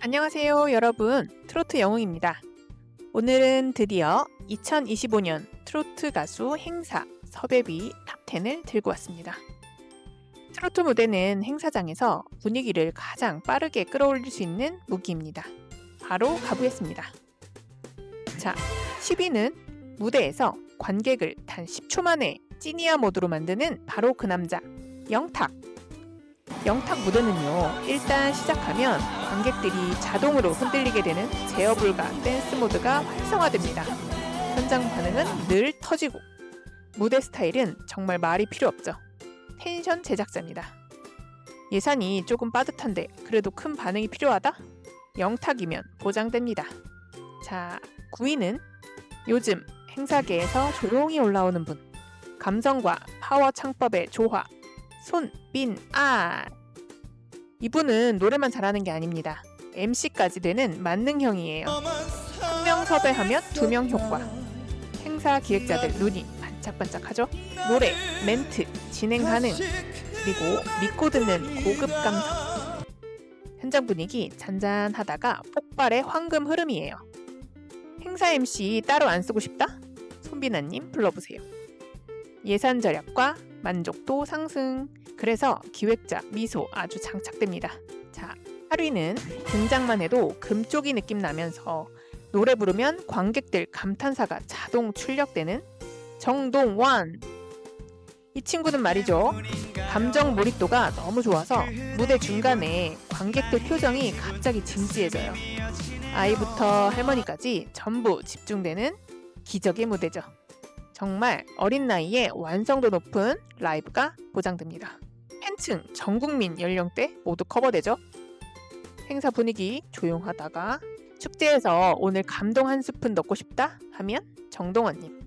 안녕하세요, 여러분. 트로트 영웅입니다. 오늘은 드디어 2025년 트로트 가수 행사 섭외비 탑10을 들고 왔습니다. 트로트 무대는 행사장에서 분위기를 가장 빠르게 끌어올릴 수 있는 무기입니다. 바로 가보겠습니다. 자, 10위는 무대에서 관객을 단 10초 만에 찌니아 모드로 만드는 바로 그 남자, 영탁. 영탁 무대는요, 일단 시작하면 관객들이 자동으로 흔들리게 되는 제어 불가 댄스 모드가 활성화됩니다. 현장 반응은 늘 터지고, 무대 스타일은 정말 말이 필요 없죠. 텐션 제작자입니다. 예산이 조금 빠듯한데 그래도 큰 반응이 필요하다? 영탁이면 보장됩니다. 자, 9위는 요즘 행사계에서 조용히 올라오는 분. 감성과 파워 창법의 조화. 손 빈 아. 이분은 노래만 잘하는 게 아닙니다. MC까지 되는 만능형이에요. 한 명 섭외하면 두 명 효과. 행사 기획자들 눈이 반짝반짝하죠? 노래, 멘트, 진행 가능, 그리고 믿고 듣는 고급 감성. 현장 분위기 잔잔하다가 폭발의 황금 흐름이에요. 행사 MC 따로 안 쓰고 싶다? 손비나님 불러보세요. 예산 절약과 만족도 상승. 그래서 기획자 미소 아주 장착됩니다. 자, 8위는 등장만 해도 금쪽이 느낌 나면서 노래 부르면 관객들 감탄사가 자동 출력되는 정동원. 이 친구는 말이죠. 감정 몰입도가 너무 좋아서 무대 중간에 관객들 표정이 갑자기 진지해져요. 아이부터 할머니까지 전부 집중되는 기적의 무대죠. 정말 어린 나이에 완성도 높은 라이브가 보장됩니다. 팬층 전 국민 연령대 모두 커버되죠. 행사 분위기 조용하다가 축제에서 오늘 감동 한 스푼 넣고 싶다 하면 정동원님.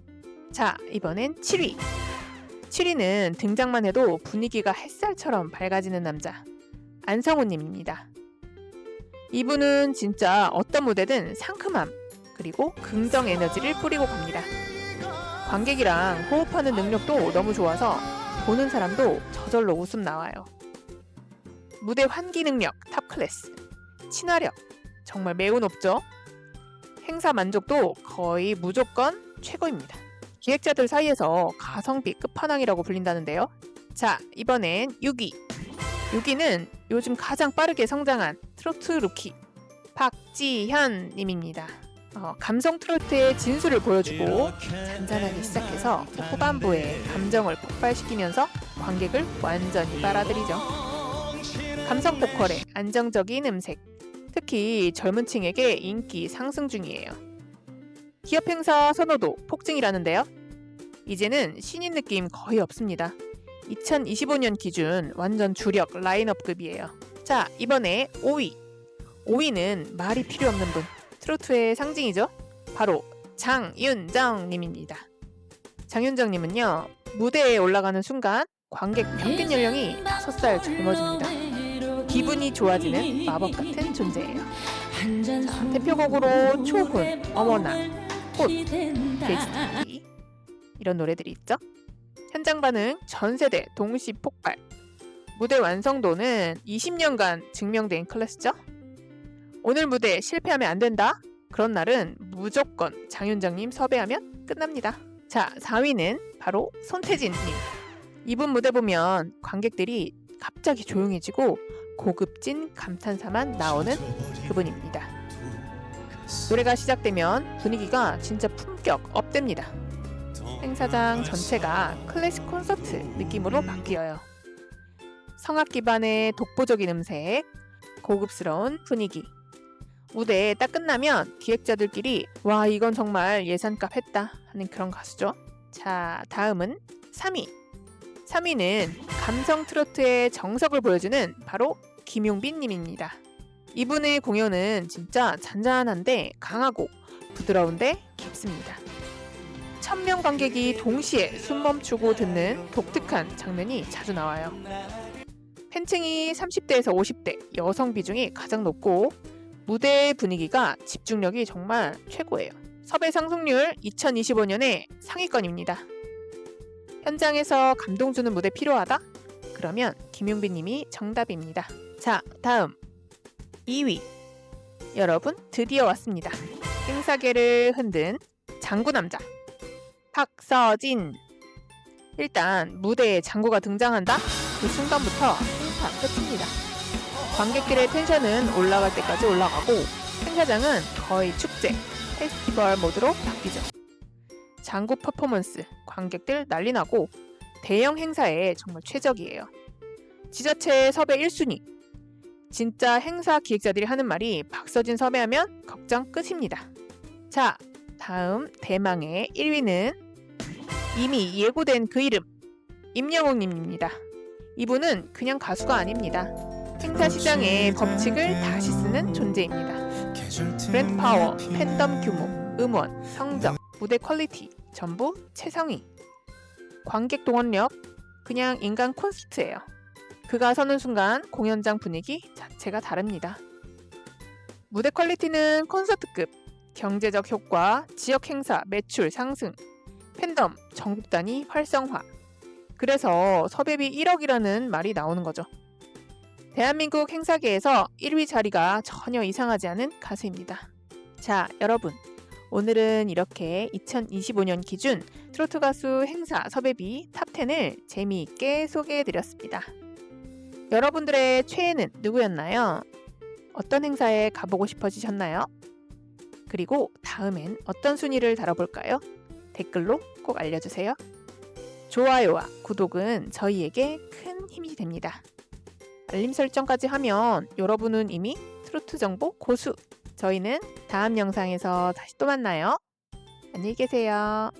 자, 이번엔 7위. 7위는 등장만 해도 분위기가 햇살처럼 밝아지는 남자. 안성우님입니다. 이분은 진짜 어떤 무대든 상큼함, 그리고 긍정 에너지를 뿌리고 갑니다. 관객이랑 호흡하는 능력도 너무 좋아서 보는 사람도 저절로 웃음 나와요. 무대 환기 능력 탑 클래스. 친화력 정말 매우 높죠. 행사 만족도 거의 무조건 최고입니다. 기획자들 사이에서 가성비 끝판왕이라고 불린다는데요. 자, 이번엔 6위. 6위는 요즘 가장 빠르게 성장한 트로트 루키 박지현 님입니다. 어, 감성 트로트의 진수를 보여주고 잔잔하게 시작해서 후반부에 감정을 폭발시키면서 관객을 완전히 빨아들이죠. 감성 보컬의 안정적인 음색, 특히 젊은 층에게 인기 상승 중이에요. 기업 행사 선호도 폭증이라는데요. 이제는 신인 느낌 거의 없습니다. 2025년 기준 완전 주력 라인업급이에요. 자, 이번에 5위. 5위는 말이 필요 없는 분. 트로트의 상징이죠. 바로 장윤정님입니다. 장윤정님은요 무대에 올라가는 순간 관객 평균 연령이 5살 젊어집니다. 기분이 좋아지는 마법 같은 존재예요. 자, 대표곡으로 초훈, 어머나, 꽃, 돼지토끼 이런 노래들이 있죠. 현장 반응 전 세대 동시 폭발. 무대 완성도는 20년간 증명된 클래스죠. 오늘 무대 실패하면 안 된다. 그런 날은 무조건 장윤정님 섭외하면 끝납니다. 자, 4위는 바로 손태진님. 이분 무대 보면 관객들이 갑자기 조용해지고 고급진 감탄사만 나오는 그분입니다. 노래가 시작되면 분위기가 진짜 품격 업됩니다. 행사장 전체가 클래식 콘서트 느낌으로 바뀌어요. 성악 기반의 독보적인 음색, 고급스러운 분위기. 무대 딱 끝나면 기획자들끼리 와 이건 정말 예산값 했다 하는 그런 가수죠. 자 다음은 3위. 3위는 감성 트로트의 정석을 보여주는 바로 김용빈 님입니다. 이분의 공연은 진짜 잔잔한데 강하고 부드러운데 깊습니다. 천명 관객이 동시에 숨 멈추고 듣는 독특한 장면이 자주 나와요. 팬층이 30대에서 50대 여성 비중이 가장 높고 무대 분위기가 집중력이 정말 최고예요. 섭외 상승률 2025년에 상위권입니다. 현장에서 감동 주는 무대 필요하다? 그러면 김용빈 님이 정답입니다. 자, 다음 2위. 여러분 드디어 왔습니다. 행사계를 흔든 장구 남자 박서진. 일단 무대에 장구가 등장한다. 그 순간부터 행사 끝입니다. 관객들의 텐션은 올라갈 때까지 올라가고 행사장은 거의 축제, 페스티벌 모드로 바뀌죠. 장구 퍼포먼스, 관객들 난리 나고 대형 행사에 정말 최적이에요. 지자체 섭외 1순위. 진짜 행사 기획자들이 하는 말이 박서진 섭외하면 걱정 끝입니다. 자, 다음 대망의 1위는 이미 예고된 그 이름 임영웅님입니다. 이분은 그냥 가수가 아닙니다. 행사 시장의 법칙을 다시 쓰는 존재입니다. 브랜드 파워, 팬덤 규모, 음원, 성적, 무대 퀄리티 전부 최상위. 관객 동원력 그냥 인간 콘서트예요. 그가 서는 순간 공연장 분위기 자체가 다릅니다. 무대 퀄리티는 콘서트급, 경제적 효과, 지역 행사, 매출 상승, 팬덤, 전국 단위 활성화. 그래서 섭외비 1억이라는 말이 나오는 거죠. 대한민국 행사계에서 1위 자리가 전혀 이상하지 않은 가수입니다. 자, 여러분. 오늘은 이렇게 2025년 기준 트로트 가수 행사 섭외비 탑10을 재미있게 소개해 드렸습니다. 여러분들의 최애는 누구였나요? 어떤 행사에 가보고 싶어지셨나요? 그리고 다음엔 어떤 순위를 다뤄볼까요? 댓글로 꼭 알려주세요. 좋아요와 구독은 저희에게 큰 힘이 됩니다. 알림 설정까지 하면 여러분은 이미 트로트 정보 고수! 저희는 다음 영상에서 다시 또 만나요. 안녕히 계세요.